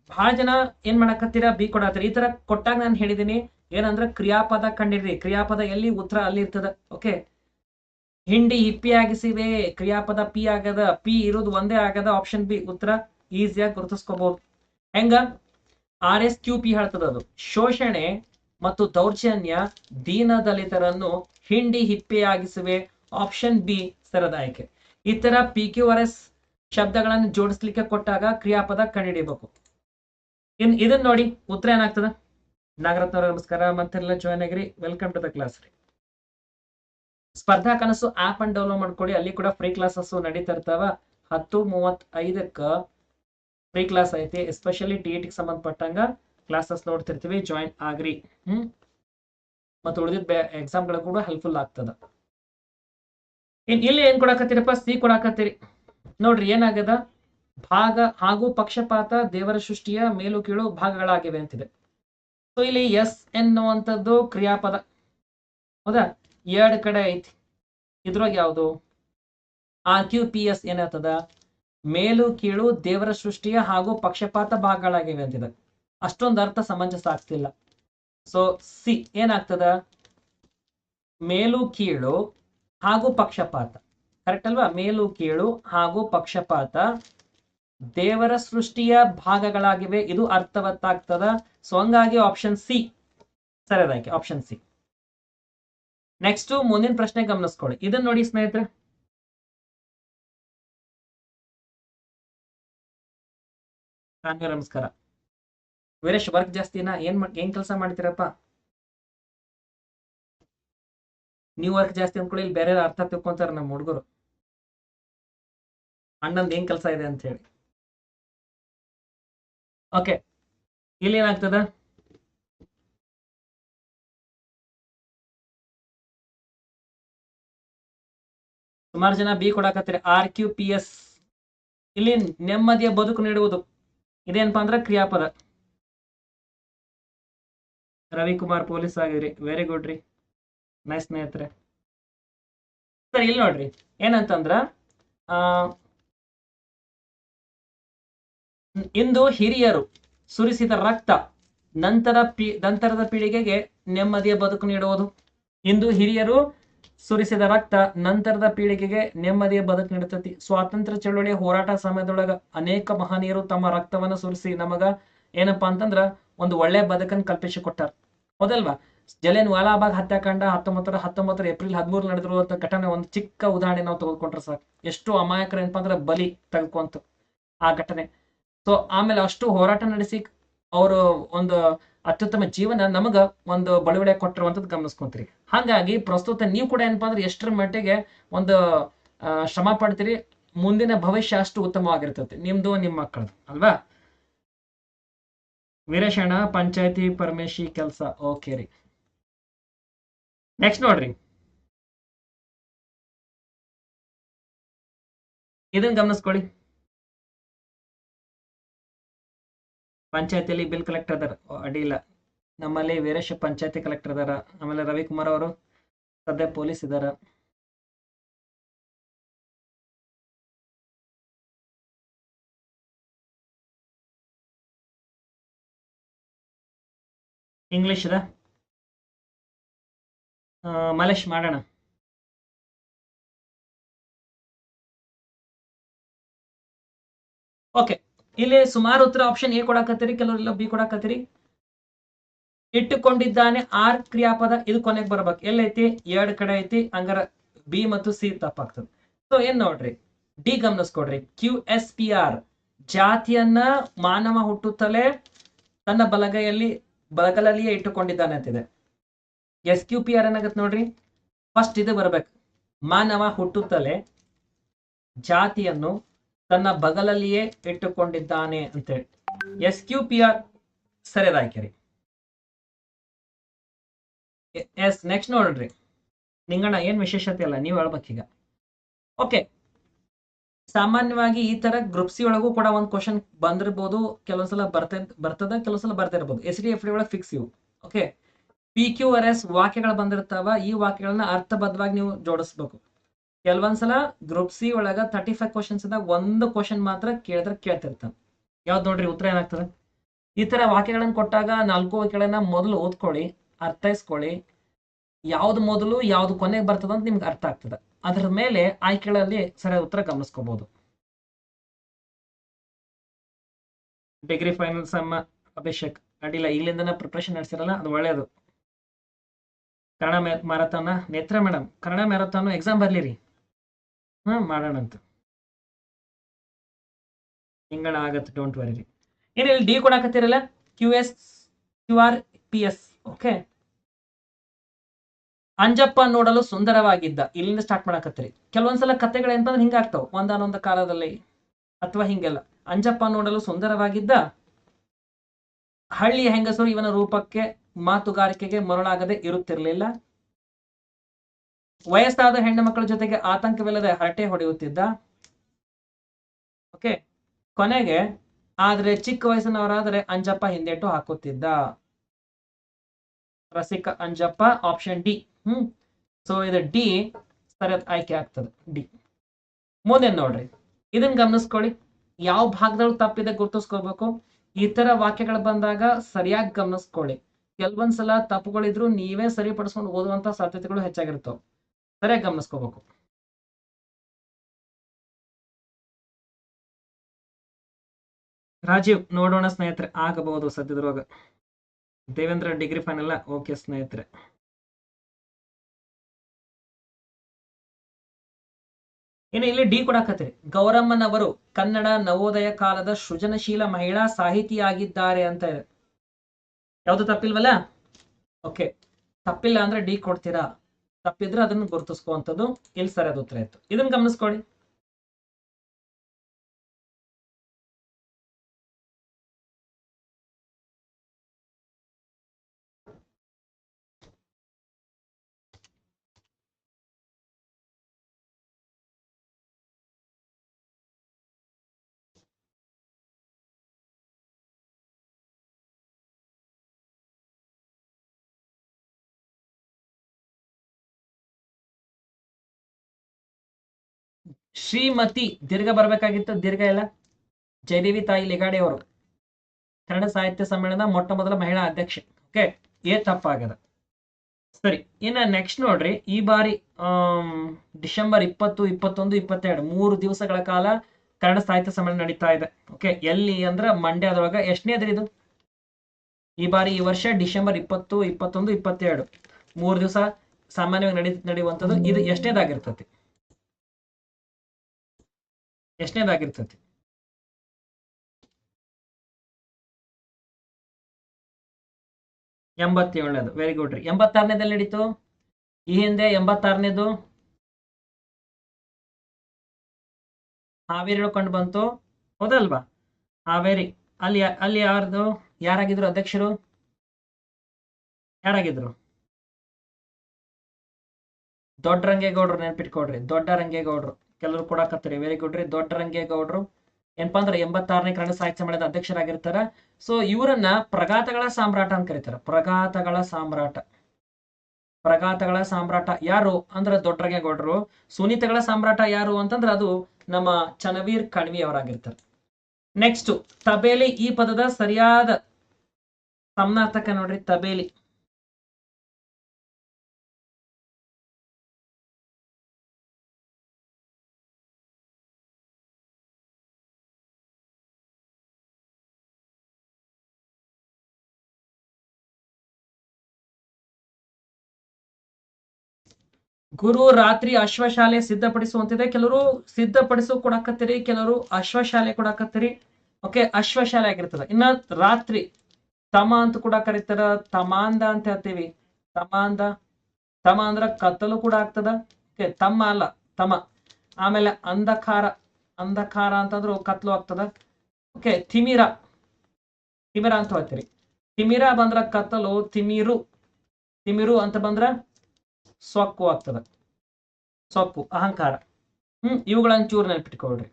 ಬಹಳ ಜನ ಏನ್ ಮಾಡಕತ್ತೀರ? ಬಿ ಕೊಡತ್ತೀರಿ. ಈ ತರ ಕೊಟ್ಟಾಗ ನಾನು ಹೇಳಿದೀನಿ. ಏನಂದ್ರೆ ಕ್ರಿಯಾಪದ ಕಂಡಿಡ್ರಿ. ಕ್ರಿಯಾಪದ ಎಲ್ಲಿ ಉತ್ತರ ಅಲ್ಲಿ ಇರ್ತದ. ಓಕೆ ಹಿಂಡಿ ಹಿಪ್ಪಿ ಆಗಿಸಿವೆ. ಕ್ರಿಯಾಪದ ಪಿ ಆಗದ ಪಿ ಇರೋದು ಒಂದೇ ಆಗದ ಆಪ್ಷನ್ ಬಿ ಉತ್ತರ ಈಸಿಯಾಗಿ ಗುರುತಿಸ್ಕೋಬಹುದು ಹೆಂಗ? ಆರ್ ಎಸ್ ಕ್ಯೂ ಪಿ ಹೇಳ್ತದ ಅದು. ಶೋಷಣೆ ಮತ್ತು ದೌರ್ಜನ್ಯ ದೀನ ದಲಿತರನ್ನು ಹಿಂಡಿ ಹಿಪ್ಪೆಯಾಗಿಸುವೆ ಆಪ್ಷನ್ ಬಿ ಸರದ ಈ ತರ ಪಿ ಕ್ಯೂ ಆರ್ ಎಸ್ ಶಬ್ದಗಳನ್ನು ಜೋಡಿಸ್ಲಿಕ್ಕೆ ಕೊಟ್ಟಾಗ ಕ್ರಿಯಾಪದ ಕಂಡುಹಿಡಿಬೇಕು ಇನ್ ಇದನ್ನ ನೋಡಿ ಉತ್ತರ ಏನಾಗ್ತದ? ನಾಗರತ್ನ ಅವ್ರೆ ನಮಸ್ಕಾರ. ಮತ್ತೆಲ್ಲ ಜಾಯ್ನ್ ಆಗಿರಿ. ವೆಲ್ಕಮ್ ಟು ದ ಕ್ಲಾಸ್ ರೀ. ಸ್ಪರ್ಧಾ ಕನಸು ಆಪ್ ಅನ್ನು ಡೌನ್ಲೋಡ್ ಮಾಡ್ಕೊಳ್ಳಿ ಅಲ್ಲಿ ಕೂಡ ಫ್ರೀ ಕ್ಲಾಸಸ್ ನಡೀತಾ ಇರ್ತಾವ. ಹತ್ತು ಮೂವತ್ತೈದಕ್ಕ ಫ್ರೀ ಕ್ಲಾಸ್ ಐತಿ. ಎಸ್ಪೆಷಲಿ ಟಿ ಟಿಗೆ ಸಂಬಂಧಪಟ್ಟಂಗ ಕ್ಲಾಸಸ್ ನೋಡ್ತಿರ್ತೀವಿ. ಜಾಯಿನ್ ಆಗ್ರಿ. ಹ್ಮ್? ಮತ್ತು ಉಳಿದಿದ್ದ ಎಕ್ಸಾಮ್ಗಳು ಕೂಡ ಹೆಲ್ಪ್ಫುಲ್ ಆಗ್ತದ. ಇನ್ ಇಲ್ಲಿ ಏನ್ ಕೊಡಾಕತ್ತೀರಪ್ಪ? ಸಿ ಕೊಡಾಕತ್ತೀರಿ. ನೋಡ್ರಿ ಏನಾಗದ ಭಾಗ ಹಾಗೂ ಪಕ್ಷಪಾತ, ದೇವರ ಸೃಷ್ಟಿಯ ಮೇಲು ಕೀಳು ಭಾಗಗಳಾಗಿವೆ ಅಂತಿದೆ. ಸೊ, ಇಲ್ಲಿ ಎಸ್ ಎನ್ನುವಂಥದ್ದು ಕ್ರಿಯಾಪದ. ಹೌದಾ? ಎರಡು ಕಡೆ ಐತಿ. ಇದ್ರೊಳಗ ಯಾವುದು? ಆರ್ ಕ್ಯೂ ಪಿ ಎಸ್ ಏನಾಗ್ತದ? ಮೇಲು ಕೀಳು ದೇವರ ಸೃಷ್ಟಿಯ ಹಾಗೂ ಪಕ್ಷಪಾತ ಭಾಗಗಳಾಗಿವೆ ಅಂತಿದೆ. ಅಷ್ಟೊಂದು ಅರ್ಥ ಸಮಂಜಸ ಆಗ್ತಿಲ್ಲ. ಸೊ, ಸಿ ಏನಾಗ್ತದ? ಮೇಲು ಕೀಳು ಹಾಗೂ ಪಕ್ಷಪಾತ. ಕರೆಕ್ಟ್ ಅಲ್ವಾ? ಮೇಲು, ಕೀಳು, ಹಾಗೂ ಪಕ್ಷಪಾತ. ದೇವರ ಸೃಷ್ಟಿಯ ಭಾಗಗಳಾಗಿವೆ. ಇದು ಅರ್ಥವತ್ತಾಗ್ತದ? ಸೊ ಹಂಗಾಗಿ ಆಪ್ಷನ್ ಸಿ ಸರಿಯಾದಾಯ್ಕೆ ಆಪ್ಷನ್ ಸಿ ನೆಕ್ಸ್ಟ್ ಮುಂದಿನ ಪ್ರಶ್ನೆ ಗಮನಿಸ್ಕೊಳ್ಳಿ. ಇದನ್ನ ನೋಡಿ ಸ್ನೇಹಿತರೆ. ನಮಸ್ಕಾರ. ವೀರೇಶ್ ವರ್ಕ್ ಜಾಸ್ತಿನಾ? ಏನ್ ಏನ್ ಕೆಲಸ ಮಾಡ್ತೀರಪ್ಪ? ನೀವು ವರ್ಕ್ ಜಾಸ್ತಿ ಅನ್ಕೊಳ್ಳಿ ಇಲ್ಲಿ ಬೇರೆ ಅರ್ಥ ತಿಳ್ಕೊಂತಾರ ನಮ್ಮ ಹುಡುಗರು. ಅಣ್ಣಂದ್ ಏನ್ ಕೆಲಸ ಇದೆ ಅಂತ ಹೇಳಿ. ಓಕೆ ಇಲ್ಲಿ ಏನಾಗ್ತದ? ಸುಮಾರು ಜನ ಬಿ ಕೊಡಾಕತ್ತೀರಿ. ಆರ್ ಕ್ಯೂ ಪಿ ಎಸ್ ಇಲ್ಲಿ ನೆಮ್ಮದಿಯ ಬದುಕು ನೀಡುವುದು. ಇದೇನಪ್ಪ ಅಂದ್ರೆ ಕ್ರಿಯಾಪದ. ರವಿಕುಮಾರ್ ಪೊಲೀಸ್ ಆಗಿದ್ರಿ ವೆರಿ ಗುಡ್ ರೀ. ನೈಸ್ ಸ್ನೇಹಿತರೆ. ಸರ್, ಇಲ್ಲಿ ನೋಡ್ರಿ. ಏನಂತಂದ್ರ ಇಂದು ಹಿರಿಯರು ಸುರಿಸಿದ ರಕ್ತ ನಂತರ ಪಿ, ನಂತರದ ಪೀಳಿಗೆಗೆ ನೆಮ್ಮದಿಯ ಬದುಕು ನೀಡುವುದು. ಇಂದು ಹಿರಿಯರು ಸುರಿಸಿದ ರಕ್ತ ನಂತರದ ಪೀಳಿಗೆಗೆ ನೆಮ್ಮದಿಯ ಬದುಕು ನೀಡುತ್ತತಿ. ಸ್ವಾತಂತ್ರ್ಯ ಚಳುವಳಿ ಹೋರಾಟ ಸಮಯದೊಳಗ ಅನೇಕ ಮಹನೀಯರು ತಮ್ಮ ರಕ್ತವನ್ನ ಸುರಿಸಿ ನಮಗ ಏನಪ್ಪಾ ಅಂತಂದ್ರ ಒಂದು ಒಳ್ಳೆ ಬದುಕನ್ನು ಕಲ್ಪಿಸಿ ಕೊಟ್ಟಾರ ಹೌದಲ್ವಾ? ಜಲಿಯನ್ ವಾಲಾಬಾಗ್ ಹತ್ಯಾಕಾಂಡ ಹತ್ತೊಂಬತ್ತರ ಹತ್ತೊಂಬತ್ತರ ಏಪ್ರಿಲ್ ಹದಿಮೂರು ನಡೆದಿರುವಂತ ಘಟನೆ ಒಂದು ಚಿಕ್ಕ ಉದಾಹರಣೆ ನಾವು ತೆಗೆದುಕೊಂಡ್ರೆ ಸಾಕು. ಎಷ್ಟು ಅಮಾಯಕರ ಏನಪ್ಪಾ ಅಂದ್ರೆ ಬಲಿ ತೆಗೆದುಕೊಂತು ಆ ಘಟನೆ. ಸೊ ಆಮೇಲೆ ಅಷ್ಟು ಹೋರಾಟ ನಡೆಸಿ ಅವರು ಒಂದು ಅತ್ಯುತ್ತಮ ಜೀವನ ನಮಗ ಒಂದು ಬಳುವಳೆ ಕೊಟ್ಟಿರುವಂತದ್ದು ಗಮನಿಸ್ಕೊಂತೀರಿ. ಹಾಗಾಗಿ ಪ್ರಸ್ತುತ ನೀವು ಕೂಡ ಏನಪ್ಪಾ ಅಂದ್ರೆ ಎಷ್ಟರ ಮಟ್ಟಿಗೆ ಒಂದು ಶ್ರಮ ಪಡ್ತೀರಿ, ಮುಂದಿನ ಭವಿಷ್ಯ ಅಷ್ಟು ಉತ್ತಮವಾಗಿರ್ತದೆ ನಿಮ್ದು, ನಿಮ್ಮ ಮಕ್ಕಳದು, ಅಲ್ವಾ? ವೀರೇಶಣ್ಣ, ಪಂಚಾಯತಿ ಪರಮೇಶಿ ಕೆಲಸ, ಓಕೆ ರೀ. ನೆಕ್ಸ್ಟ್ ನೋಡ್ರಿ. ಇದನ್ನ ಗಮನಿಸ್ಕೊಳ್ಳಿ. ಪಂಚಾಯತಿಯಲ್ಲಿ ಬಿಲ್ ಕಲೆಕ್ಟರ್ ಅದಾರ. ಇಲ್ಲ. ನಮ್ಮಲ್ಲಿ ವೀರೇಶ್ ಪಂಚಾಯತಿ ಕಲೆಕ್ಟರ್ ಅದಾರ. ಆಮೇಲೆ ರವಿಕುಮಾರ್ ಅವರು ಸದ್ಯ ಪೊಲೀಸ್ ಇದಾರ. ಇಂಗ್ಲಿಷ್ ಆ, ಮಲೇಶ್ ಮಾಡೋಣ. ಓಕೆ, ಇಲ್ಲಿ ಸುಮಾರು ಉತ್ತರ ಆಪ್ಷನ್ ಎ ಕೊಡಾಕತ್ತೀರಿ, ಕೆಲವರೆಲ್ಲ ಬಿ ಕೊಡಾಕತ್ತೀರಿ. ಇಟ್ಟುಕೊಂಡಿದ್ದಾನೆ ಆರ್ ಕ್ರಿಯಾಪದ, ಇದು ಕೊನೆಗೆ ಬರ್ಬೇಕು. ಎಲ್ಲೈತಿ? ಎರಡ್ ಕಡೆ ಐತಿ, ಹಂಗಾರ ಬಿ ಮತ್ತು ಸಿ ತಪ್ಪಾಗ್ತದೆ. ಸೊ ಏನ್ ನೋಡ್ರಿ? ಡಿ ಗಮನಿಸ್ಕೊಡ್ರಿ. ಕ್ಯೂ ಎಸ್ ಪಿ ಆರ್ ಜಾತಿಯನ್ನ ಮಾನವ ಹುಟ್ಟುತ್ತಲೇ ತನ್ನ ಬಲಗೈಯಲ್ಲಿ, ಬಲಗಲಲ್ಲಿಯೇ ಇಟ್ಟುಕೊಂಡಿದ್ದಾನೆ ಅಂತಿದೆ. ಎಸ್ ಕ್ಯೂ ಪಿ ಆರ್ ಏನಾಗತ್ತೆ ನೋಡ್ರಿ? ಫಸ್ಟ್ ಇದು ಬರಬೇಕು. ಮಾನವ ಹುಟ್ಟುತ್ತಲೇ ಜಾತಿಯನ್ನು ತನ್ನ ಬಗಲಲ್ಲಿಯೇ ಇಟ್ಟುಕೊಂಡಿದ್ದಾನೆ ಅಂತೇಳಿ ಎಸ್ ಕ್ಯೂ ಪಿ ಆರ್ ಸರಿಯಾದ ಎಸ್ ನೆಕ್ಸ್ಟ್ ನೋಡ್ರಿ. ನಿಂಗಣ್ಣ, ಏನ್ ವಿಶೇಷತೆ ಅಲ್ಲ, ನೀವು ಹೇಳ್ಬೇಕೀಗ ಓಕೆ ಸಾಮಾನ್ಯವಾಗಿ ಈ ತರ ಗ್ರೂಪ್ ಸಿ ಒಳಗೂ ಕೂಡ ಒಂದು ಕ್ವಶನ್ ಬಂದಿರ್ಬೋದು, ಕೆಲವೊಂದ್ಸಲ ಬರ್ತ, ಬರ್ತದ, ಕೆಲವೊಂದ್ಸಲ ಬರ್ತಾ ಇರ್ಬೋದು ಎಸ್ ಡಿ ಎಫ್ ಡಿ ಒಳಗೆ ಫಿಕ್ಸ್ ಇವು. Okay P Q R S ವಾಕ್ಯಗಳು ಬಂದಿರ್ತಾವ, ಈ ವಾಕ್ಯಗಳನ್ನ ಅರ್ಥಬದ್ಧವಾಗಿ ನೀವು ಜೋಡಿಸ್ಬೇಕು. ಕೆಲವೊಂದ್ಸಲ ಗ್ರೂಪ್ ಸಿ ಒಳಗ ತರ್ಟಿ ಫೈವ್ ಕ್ವಶನ್ಸ್ ಇದ್ದಾಗ ಒಂದು ಕ್ವಶನ್ ಮಾತ್ರ ಕೇಳಿದ್ರೆ ಕೇಳ್ತಿರ್ತಾನೆ. ಯಾವ್ದು ನೋಡ್ರಿ ಉತ್ತರ ಏನಾಗ್ತದೆ? ಈ ತರ ವಾಕ್ಯಗಳನ್ನ ಕೊಟ್ಟಾಗ ನಾಲ್ಕು ವಾಕ್ಯಗಳನ್ನ ಮೊದಲು ಓದ್ಕೊಳ್ಳಿ, ಅರ್ಥೈಸ್ಕೊಳ್ಳಿ. ಯಾವ್ದು ಮೊದಲು, ಯಾವ್ದು ಕೊನೆಗೆ ಬರ್ತದ ಅಂತ ನಿಮ್ಗೆ ಅರ್ಥ ಆಗ್ತದೆ. ಅದ್ರ ಮೇಲೆ ಆಯ್ಕೆಗಳಲ್ಲಿ ಸರಿಯಾದ ಉತ್ತರ ಗಮನಿಸ್ಕೋಬಹುದು ಡಿಗ್ರಿ ಫೈನಲ್ ಸಮ್ಮ ಅಭಿಷೇಕ್. ಅಡ್ಡಿಲ್ಲ ಇಲ್ಲಿಂದನೇ ಪ್ರಿಪ್ರೇಷನ್ ನಡೆಸಿರಲ್ಲ, ಅದು ಒಳ್ಳೇದು. Kannada marathon Netra madam Kannada marathon exam ಬರ್ಲಿರಿ. ಹಾ ಮಾಡೋಣಂತ ಹಿಂಗಣ ಆಗತ್ತೆ ಡೋಂಟ್ ವರಿ ಏನು ಇಲ್ಲಿ D ಕೊಡಾಕತ್ತೀರಲ್ಲ? Q S Q R P S okay Anjappa ನೋಡಲು ಸುಂದರವಾಗಿದ್ದ. ಇಲ್ಲಿಂದ ಸ್ಟಾರ್ಟ್ ಮಾಡಾಕತ್ತೀರಿ. ಕೆಲವೊಂದ್ಸಲ ಕತೆಗಳು ಏನಂತಂದ್ರೆ ಹಿಂಗಾಗ್ತಾವ ಒಂದಾನೊಂದು ಕಾಲದಲ್ಲಿ ಅಥವಾ ಹಿಂಗೆಲ್ಲ. ಅಂಜಪ್ಪ ನೋಡಲು ಸುಂದರವಾಗಿದ್ದ ಹಳ್ಳಿಯ ಹೆಂಗಸರು ಇವನ ರೂಪಕ್ಕೆ ಮಾತುಗಾರಿಕೆಗೆ ಮರಳಾಗದೆ ಇರುತ್ತಿರಲಿಲ್ಲ. ವಯಸ್ಸಾದ ಹೆಣ್ಣು ಮಕ್ಕಳ ಜೊತೆಗೆ ಆತಂಕವಿಲ್ಲದೆ ಹರಟೆ ಹೊಡೆಯುತ್ತಿದ್ದ. ಓಕೆ, ಕೊನೆಗೆ, ಆದ್ರೆ ಚಿಕ್ಕ ವಯಸ್ಸಿನವರಾದ್ರೆ ಅಂಜಪ್ಪ ಹಿಂದೇಟು ಹಾಕುತ್ತಿದ್ದ. ರಸಿಕ Anjappa option D hmm so ಇದು ಡಿ ಸರಿಯಾದ ಆಯ್ಕೆ ಆಗ್ತದೆ ಡಿ ಮುಂದೆ ನೋಡ್ರಿ ಇದನ್ನ ಗಮನಿಸ್ಕೊಳ್ಳಿ. ಯಾವ ಭಾಗದಲ್ಲಿ ತಪ್ಪಿದೆ ಗುರ್ತಿಸ್ಕೋಬೇಕು ಈ ತರ ವಾಕ್ಯಗಳು ಬಂದಾಗ ಸರಿಯಾಗಿ ಗಮನಿಸ್ಕೊಳ್ಳಿ. ಕೆಲವೊಂದ್ಸಲ ತಪ್ಪುಗಳಿದ್ರು ನೀವೇ ಸರಿಪಡಿಸ್ಕೊಂಡು ಓದುವಂತ ಸಾಧ್ಯತೆಗಳು ಹೆಚ್ಚಾಗಿರ್ತವೆ. ಸರಿಯಾಗಿ ಗಮನಿಸ್ಕೋಬೇಕು. ರಾಜೀವ್, ನೋಡೋಣ ಸ್ನೇಹಿತರೆ, ಆಗಬಹುದು ಸದ್ಯದ್ರೊಳಗ ದೇವೇಂದ್ರ, ಡಿಗ್ರಿ ಫೈನಲ್ ಓಕೆ ಸ್ನೇಹಿತರೆ. ಇನ್ನು ಇಲ್ಲಿ ಡಿ ಕೊಡಾಕತ್ತೀರಿ ಗೌರಮ್ಮನವರು ಕನ್ನಡ ನವೋದಯ ಕಾಲದ ಸೃಜನಶೀಲ ಮಹಿಳಾ ಸಾಹಿತಿಯಾಗಿದ್ದಾರೆ ಅಂತ ಇದೆ. ಯಾವ್ದು ತಪ್ಪಿಲ್ವಲ್ಲ? ಓಕೆ. ತಪ್ಪಿಲ್ಲ ಅಂದ್ರೆ ಡಿ ಕೊಡ್ತೀರಾ? ತಪ್ಪಿದ್ರೆ ಅದನ್ನು ಗುರುತಿಸ್ಕೋವಂಥದ್ದು ಇಲ್ಲಿ ಸರಿಯಾದ ಉತ್ತರ ಇತ್ತು. ಇದನ್ನ ಗಮನಿಸ್ಕೊಳ್ಳಿ ಶ್ರೀಮತಿ ದೀರ್ಘ ಬರಬೇಕಾಗಿತ್ತು. ದೀರ್ಘ ಇಲ್ಲ ಜಯದೇವಿ ತಾಯಿ ಲಿಗಾಡೆ ಅವರು. ಕನ್ನಡ ಸಾಹಿತ್ಯ ಸಮ್ಮೇಳನ ಮೊಟ್ಟ ಮೊದಲ ಮಹಿಳಾ ಅಧ್ಯಕ್ಷೆ. ಓಕೆ? ಏ ತಪ್ಪಾಗದ ಸರಿ, ಇನ್ನ ನೆಕ್ಸ್ಟ್ ನೋಡ್ರಿ. ಈ ಬಾರಿ ಡಿಸೆಂಬರ್ ಇಪ್ಪತ್ತು, ಇಪ್ಪತ್ತೊಂದು, ಇಪ್ಪತ್ತೆರಡು, ಮೂರು ದಿವಸಗಳ ಕಾಲ ಕನ್ನಡ ಸಾಹಿತ್ಯ ಸಮ್ಮೇಳನ ನಡೀತಾ ಇದೆ. ಓಕೆ? ಎಲ್ಲಿ ಅಂದ್ರ ಮಂಡ್ಯದೊಳಗ ಎಷ್ಟನೇದ್ರಿ ಇದು? ಈ ಬಾರಿ ಈ ವರ್ಷ ಡಿಸೆಂಬರ್ ಇಪ್ಪತ್ತು, ಇಪ್ಪತ್ತೊಂದು, ಇಪ್ಪತ್ತೆರಡು. ಮೂರು ದಿವಸ ಸಾಮಾನ್ಯವಾಗಿ ನಡಿ, ನಡೆಯುವಂಥದ್ದು ಇದು ಎಷ್ಟನೇದಾಗಿರ್ತತಿ ಎಷ್ಟನೇದಾಗಿರ್ತತಿ? ಎಂಬತ್ತೇಳನೇದು. ವೆರಿ ಗುಡ್ ರೀ. ಎಂಬತ್ತಾರನೇದಲ್ಲಿ ನಡೀತು? ಈ ಹಿಂದೆ ಎಂಬತ್ತಾರನೇದು? ಹಾವೇರಿ ಕಂಡು ಬಂತು. ಹೌದಲ್ವಾ? ಹಾವೇರಿ. ಅಲ್ಲಿ ಅಲ್ಲಿ ಯಾರ್ದು? ಯಾರಾಗಿದ್ರು ಅಧ್ಯಕ್ಷರು? ಯಾರಾಗಿದ್ರು? ದೊಡ್ಡ ರಂಗೇಗೌಡ್ರು ನೆನ್ಪಿಟ್ಕೊಡ್ರಿ ದೊಡ್ಡ ರಂಗೇಗೌಡ್ರು. ಕೆಲವರು ಕೊಡಕತ್ತೀರಿ ವೆರಿ ಗುಡ್ ರೀ ದೊಡ್ಡ ರಂಗೇಗೌಡ್ರು ಏನಪ್ಪಾ ಅಂದ್ರೆ ಎಂಬತ್ತಾರನೇ ಕನ್ನಡ ಸಾಹಿತ್ಯ ಸಮ್ಮೇಳನದ ಅಧ್ಯಕ್ಷರಾಗಿರ್ತಾರ. ಸೊ ಇವರನ್ನ ಪ್ರಗಾತಗಳ ಸಾಮ್ರಾಟ ಅಂತ ಕರೀತಾರೆ. ಪ್ರಗಾತಗಳ ಸಾಮ್ರಾಟ. ಪ್ರಗಾತಗಳ ಸಾಮ್ರಾಟ ಯಾರು ಅಂದ್ರೆ ದೊಡ್ಡರಂಗೇಗೌಡರು. ಸುನೀತಗಳ ಸಾಮ್ರಾಟ ಯಾರು ಅಂತಂದ್ರೆ ಅದು ನಮ್ಮ ಚನವೀರ್ ಕಣ್ವಿ ಅವರಾಗಿರ್ತಾರೆ. ನೆಕ್ಸ್ಟ್ ತಬೇಲಿ ಈ ಪದದ ಸರಿಯಾದ ಸಮನಾರ್ಥಕ ನೋಡ್ರಿ, ತಬೇಲಿ. ಗುರು ರಾತ್ರಿ ಅಶ್ವಶಾಲೆ ಸಿದ್ಧಪಡಿಸುವಂತಿದೆ. ಕೆಲವರು ಸಿದ್ಧಪಡಿಸು ಕೊಡಕತ್ತೀರಿ, ಕೆಲವರು ಅಶ್ವಶಾಲೆ ಕೊಡಕತ್ತೀರಿ. ಓಕೆ, ಅಶ್ವಶಾಲೆ ಆಗಿರ್ತದ. ಇನ್ನ ರಾತ್ರಿ, ತಮ ಅಂತ ಕೂಡ ಕರೀತಾರ, ತಮಾಂದ ಅಂತ ಹೇಳ್ತೀವಿ. ತಮಾಂದ, ತಮ ಅಂದ್ರ ಕತ್ತಲು ಕೂಡ ಆಗ್ತದ. ಓಕೆ, ತಮ್ಮ ಅಲ್ಲ, ತಮ. ಆಮೇಲೆ ಅಂಧಕಾರ ಅಂಧಕಾರ ಅಂತಂದ್ರು ಕತ್ಲು ಆಗ್ತದ. ಓಕೆ, ತಿಮಿರ ತಿಮಿರ ಅಂತ ಹೇಳ್ತೀರಿ. ತಿಮಿರ ಬಂದ್ರ ಕತ್ತಲು, ತಿಮಿರು. ತಿಮಿರು ಅಂತ ಬಂದ್ರ ಸೊಕ್ಕು ಆಗ್ತದ. ಸೊಕ್ಕು, ಅಹಂಕಾರ. ಹ್ಮ್, ಇವುಗಳನ್ನ ಚೂರು ನೆನಪಿಟ್ಕೊಳ್ರಿ.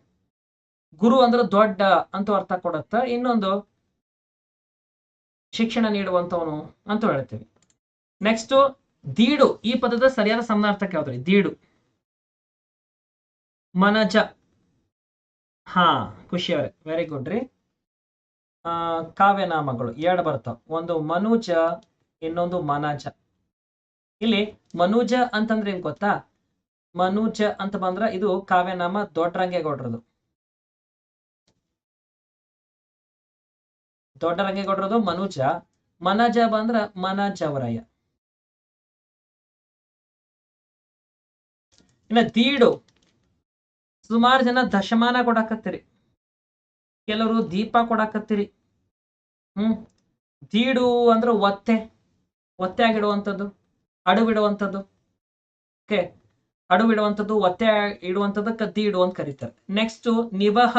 ಗುರು ಅಂದ್ರೆ ದೊಡ್ಡ ಅಂತ ಅರ್ಥ ಕೊಡತ್ತ. ಇನ್ನೊಂದು, ಶಿಕ್ಷಣ ನೀಡುವಂತವನು ಅಂತ ಹೇಳ್ತೀವಿ. ನೆಕ್ಸ್ಟ್ ದೀಡು. ಈ ಪದದ ಸರಿಯಾದ ಸಮನಾರ್ಥಕ ಯಾವ್ದ್ರಿ ದೀಡು. ಮನಜ. ಹಾ ಖುಷಿ ಅವ್ರೆ ವೆರಿ ಗುಡ್ ರೀ ಕಾವ್ಯನಾಮಗಳು. ಎರಡು ಬರ್ತಾವ ಒಂದು ಮನುಜ, ಇನ್ನೊಂದು ಮನಜ. ಇಲ್ಲಿ ಮನುಜ ಅಂತಂದ್ರೆ ಏನ್ ಗೊತ್ತಾ? ಮನುಜ ಅಂತ ಬಂದ್ರ ಇದು ಕಾವ್ಯನಾಮ ದೊಡ್ಡರಂಗೇಗೌಡ್ರದು ದೊಡ್ಡರಂಗೇಗೌಡ್ರದು ಮನುಜ, ಮನಜ ಬಂದ್ರ ಮನಜವರಯ್ಯ ಇನ್ನ ದೀಡು, ಸುಮಾರು ಜನ ದಶಮಾನ ಕೊಡಾಕತ್ತೀರಿ. ಕೆಲವರು ದೀಪ ಕೊಡಾಕತ್ತೀರಿ. ಹ್ಮ್, ದೀಡು ಅಂದ್ರೆ ಒತ್ತೆ ಒತ್ತೆ ಆಗಿಡುವಂಥದ್ದು. ಅಡುವಿಡುವಂಥದ್ದು? ಓಕೆ ಅಡುವಿಡುವಂಥದ್ದು, ಒತ್ತೆ ಇಡುವಂಥದ್ದು, ಕದ್ದಿ ಅಂತ ಕರೀತಾರೆ. ನೆಕ್ಸ್ಟ್ ನಿವಹ.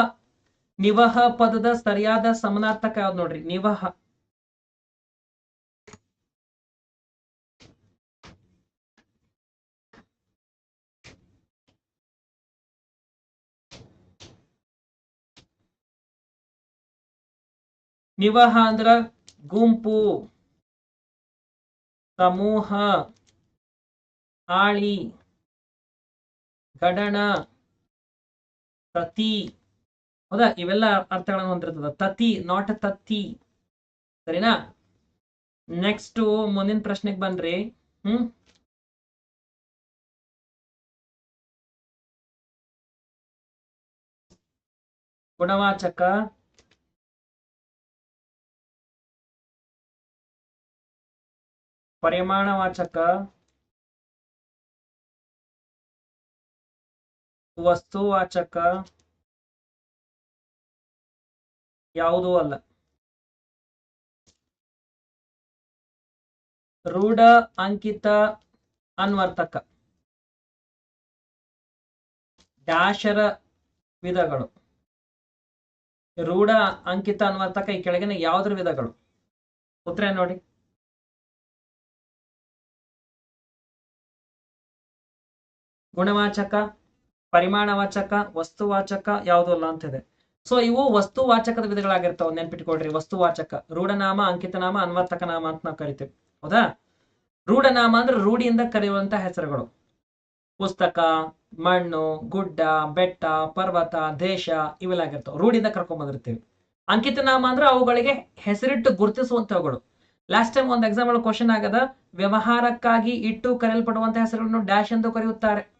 ನಿವಹ ಪದದ ಸರಿಯಾದ ಸಮನಾರ್ಥಕ ಯಾವ್ದು ನೋಡ್ರಿ? ನಿವಹ. ನಿವಹ ಅಂದ್ರ ಗುಂಪು. ಸಮೂಹ, ಆಳಿ, ಗಡಣ, ತತಿ. ಹೌದಾ? ಇವೆಲ್ಲ ಅರ್ಥಗಳನ್ನು ಹೊಂದಿರ್ತದ. ತತಿ ನಾಟ್ ತತ್ತಿ ಸರಿನಾ? ನೆಕ್ಸ್ಟ್ ಮುಂದಿನ ಪ್ರಶ್ನೆಗೆ ಬನ್ರಿ. ಹ್ಮ್? ಗುಣವಾಚಕ ಪರಿಮಾಣವಾಚಕ ವಸ್ತುವಾಚಕ ಯಾವುದೂ ಅಲ್ಲ. ರೂಢ ಅಂಕಿತ ಅನ್ವರ್ತಕ ಡ್ಯಾಶರ ವಿಧಗಳು. ರೂಢ ಅಂಕಿತ ಅನ್ವರ್ತಕ ಈ ಕೆಳಗಿನ ಯಾವುದ್ರ ವಿಧಗಳು? ಉತ್ತರ ನೋಡಿ? ಗುಣವಾಚಕ, ಪರಿಮಾಣವಾಚಕ, ವಸ್ತುವಾಚಕ ಯಾವುದು ಅಲ್ಲ ಅಂತ ಇದೆ. ಸೊ ಇವು ವಸ್ತುವಾಚಕದ ವಿಧಗಳಾಗಿರ್ತಾವ, ನೆನ್ಪಿಟ್ಕೊಳ್ರಿ. ವಸ್ತುವಾಚಕ. ರೂಢನಾಮ, ಅಂಕಿತನಾಮ ಅನ್ವರ್ತಕ ನಾಮ ಅಂತ ನಾವು ಕರಿತೀವಿ. ಹೌದಾ? ರೂಢನಾಮ ಅಂದ್ರೆ ರೂಢಿಯಿಂದ ಕರೆಯುವಂತ ಹೆಸರುಗಳು. ಪುಸ್ತಕ, ಮಣ್ಣು, ಗುಡ್ಡ, ಬೆಟ್ಟ, ಪರ್ವತ, ದೇಶ ಇವೆಲ್ಲ ಆಗಿರ್ತಾವ ರೂಢಿಯಿಂದ ಕರ್ಕೊಂಡ್ ಬಂದಿರ್ತೀವಿ. ಅಂಕಿತನಾಮ ಅಂದ್ರೆ ಅವುಗಳಿಗೆ ಹೆಸರಿಟ್ಟು ಗುರುತಿಸುವಂತವುಗಳು. ಲಾಸ್ಟ್ ಟೈಮ್ ಒಂದು ಎಕ್ಸಾಂಪಲ್ ಕ್ವಶನ್ ಆಗದ. ವ್ಯವಹಾರಕ್ಕಾಗಿ ಇಟ್ಟು ಕರೆಯಲ್ಪಡುವಂತಹ ಹೆಸರುಗಳನ್ನು ಡ್ಯಾಶ್ ಎಂದು ಕರೆಯುತ್ತಾರೆ.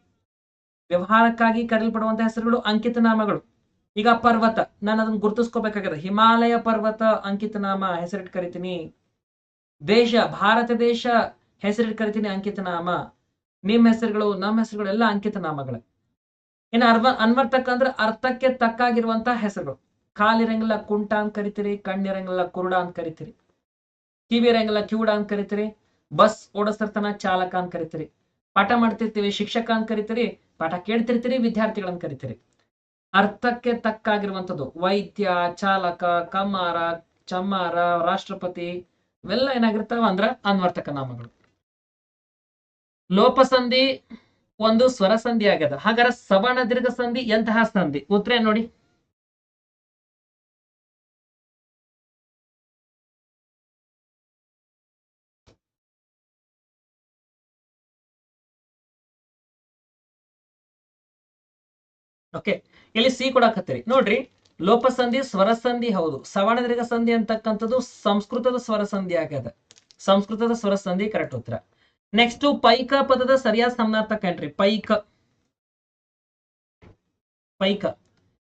ವ್ಯವಹಾರಕ್ಕಾಗಿ ಕರೆಯಲ್ಪಡುವಂತ ಹೆಸರುಗಳು ಅಂಕಿತ ನಾಮಗಳು ಈಗ ಪರ್ವತ ನಾನು ಅದನ್ನ ಗುರುತಿಸ್ಕೋಬೇಕಾಗಿದೆ. ಹಿಮಾಲಯ ಪರ್ವತ ಅಂಕಿತ ನಾಮ ಹೆಸರಿಟ್ಟು ಕರಿತೀನಿ. ದೇಶ, ಭಾರತ ದೇಶ ಹೆಸರಿಟ್ಟು ಕರಿತೀನಿ ಅಂಕಿತ ನಾಮ ನಿಮ್ಮ ಹೆಸರುಗಳು ನಮ್ಮ ಹೆಸರುಗಳು ಎಲ್ಲ ಅಂಕಿತ ನಾಮಗಳೇ ಇನ್ನು ಅರ್ವ, ಅನ್ವರ್ತಕ ಅಂದ್ರೆ ಅರ್ಥಕ್ಕೆ ತಕ್ಕಾಗಿರುವಂತಹ ಹೆಸರುಗಳು. ಕಾಲಿರಂಗಿಲ್ಲ ಕುಂಟ ಅಂತ ಕರಿತೀರಿ ಕಣ್ಣಿರಂಗಿಲ್ಲ ಕುರುಡ ಅಂತ ಕರಿತೀರಿ. ಕಿವಿ ಇರಂಗಿಲ್ಲ ಕಿವುಡ ಅಂತ ಕರಿತೀರಿ. ಬಸ್ ಓಡಿಸ್ತಿರ್ತಾನ ಚಾಲಕ ಅಂತ ಕರಿತೀರಿ. ಪಾಠ ಮಾಡ್ತಿರ್ತೀವಿ, ಶಿಕ್ಷಕ ಅಂತ ಕರಿತೀರಿ. ಪಾಠ ಕೇಳ್ತಿರ್ತೀರಿ, ವಿದ್ಯಾರ್ಥಿಗಳನ್ನ ಕರಿತೀರಿ. ಅರ್ಥಕ್ಕೆ ತಕ್ಕಾಗಿರುವಂಥದ್ದು, ವೈದ್ಯ, ಚಾಲಕ, ಕಮಾರ ಚಮ್ಮಾರ ರಾಷ್ಟ್ರಪತಿ, ಇವೆಲ್ಲ ಏನಾಗಿರ್ತಾವ ಅಂದ್ರ ಅನ್ವರ್ತಕ ನಾಮಗಳು. ಲೋಪಸಂಧಿ ಒಂದು ಸ್ವರ ಸಂಧಿ ಆಗ್ಯದ. ಹಾಗಾದ್ರೆ ಸವರ್ಣ ದೀರ್ಘ ಸಂಧಿ ಎಂತಹ ಸಂಧಿ? ಉತ್ತರ ನೋಡಿ? ಓಕೆ ಇಲ್ಲಿ ಸಿ ಕೊಡಾಕತ್ತೀರಿ. ನೋಡ್ರಿ, ಲೋಪಸಂಧಿ ಸ್ವರ ಸಂಧಿ ಹೌದು. ಸವರ್ಣ ದೀರ್ಘ ಸಂಧಿ ಅಂತಕ್ಕಂಥದ್ದು ಸಂಸ್ಕೃತದ ಸ್ವರ ಸಂಧಿ ಆಗ್ಯದ. ಸಂಸ್ಕೃತದ ಸ್ವರ ಸಂಧಿ ಕರೆಕ್ಟ್ ಉತ್ತರ. ನೆಕ್ಸ್ಟ್ ಪೈಕ ಪದದ ಸರಿಯಾದ ಸಮನಾರ್ಥ ಕಂಡ್ರಿ ಪೈಕ. ಪೈಕ.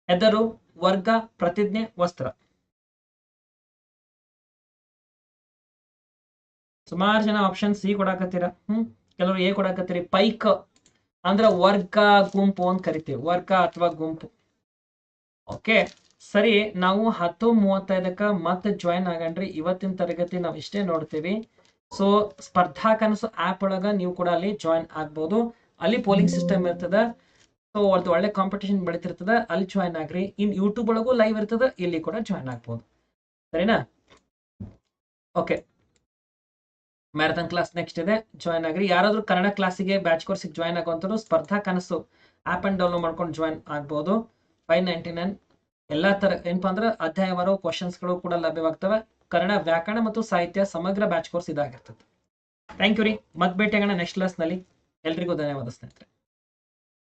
ಹೆದರು, ವರ್ಗ, ಪ್ರತಿಜ್ಞೆ, ವಸ್ತ್ರ. ಸುಮಾರು ಜನ ಆಪ್ಷನ್ ಸಿ ಕೊಡಾಕತ್ತೀರ. ಹ್ಮ್. ಕೆಲವರು ಎ ಕೊಡಾಕತ್ತೀರಿ. ಪೈಕ. ಅಂದ್ರ ವರ್ಗ ಗುಂಪು ಅಂತ ಕರಿತೀವಿ. ವರ್ಗ ಅಥವಾ ಗುಂಪು. ಓಕೆ? ಸರಿ, ನಾವು ಹತ್ತು ಮೂವತ್ತೈದಕ್ಕ ಮತ್ತೆ ಜಾಯಿನ್ ಆಗಣ್ರಿ. ಇವತ್ತಿನ ತರಗತಿ ನಾವು ಇಷ್ಟೇ ನೋಡ್ತೀವಿ. ಸೊ ಸ್ಪರ್ಧಾ ಕನಸು ಆಪ್ ಒಳಗ ನೀವು ಕೂಡ ಅಲ್ಲಿ ಜಾಯಿನ್ ಆಗ್ಬೋದು. ಅಲ್ಲಿ ಪೋಲಿಂಗ್ ಸಿಸ್ಟಮ್ ಇರ್ತದ. ಸೊ ಅದು ಒಳ್ಳೆ ಕಾಂಪಿಟೇಷನ್ ಬೆಳಿತಿರ್ತದ. ಅಲ್ಲಿ ಜಾಯಿನ್ ಆಗ್ರಿ. ಇನ್ ಯೂಟ್ಯೂಬ್ ಒಳಗೂ ಲೈವ್ ಇರ್ತದ. ಇಲ್ಲಿ ಕೂಡ ಜಾಯಿನ್ ಆಗ್ಬೋದು. ಸರಿನಾ? ಓಕೆ. ಮ್ಯಾರಥಾನ್ ಕ್ಲಾಸ್ ನೆಕ್ಸ್ಟ್ ಇದೆ ಜಾಯ್ನ್ ಆಗ್ರಿ. ಯಾರಾದ್ರೂ ಕನ್ನಡ ಕ್ಲಾಸಿಗೆ ಬ್ಯಾಚ್ ಕೋರ್ಸಿಗೆ join ಆಗುವಂತರು Spardha Kanasu app and download ಮಾಡ್ಕೊಂಡು ಜಾಯ್ನ್ ಆಗ್ಬೋದು. ಫೈವ್ ನೈಂಟಿ ನೈನ್ ಎಲ್ಲಾ ತರ ಏನಪ್ಪ ಅಂದ್ರೆ ಅಧ್ಯಾಯವಾರು ಕ್ವಶನ್ಸ್ಗಳು ಕೂಡ ಲಭ್ಯವಾಗ್ತವೆ. ಕನ್ನಡ ವ್ಯಾಕರಣ ಮತ್ತು ಸಾಹಿತ್ಯ ಸಮಗ್ರ ಬ್ಯಾಚ್ ಕೋರ್ಸ್ ಇದಾಗಿರ್ತದೆ. ಥ್ಯಾಂಕ್ ಯು ರೀ. ಮತ್ ಭೇಟಿಯಾಗೋಣ ನೆಕ್ಸ್ಟ್ ಕ್ಲಾಸ್ನಲ್ಲಿ ಎಲ್ರಿಗೂ ಧನ್ಯವಾದ ಸ್ನೇಹಿತರೆ.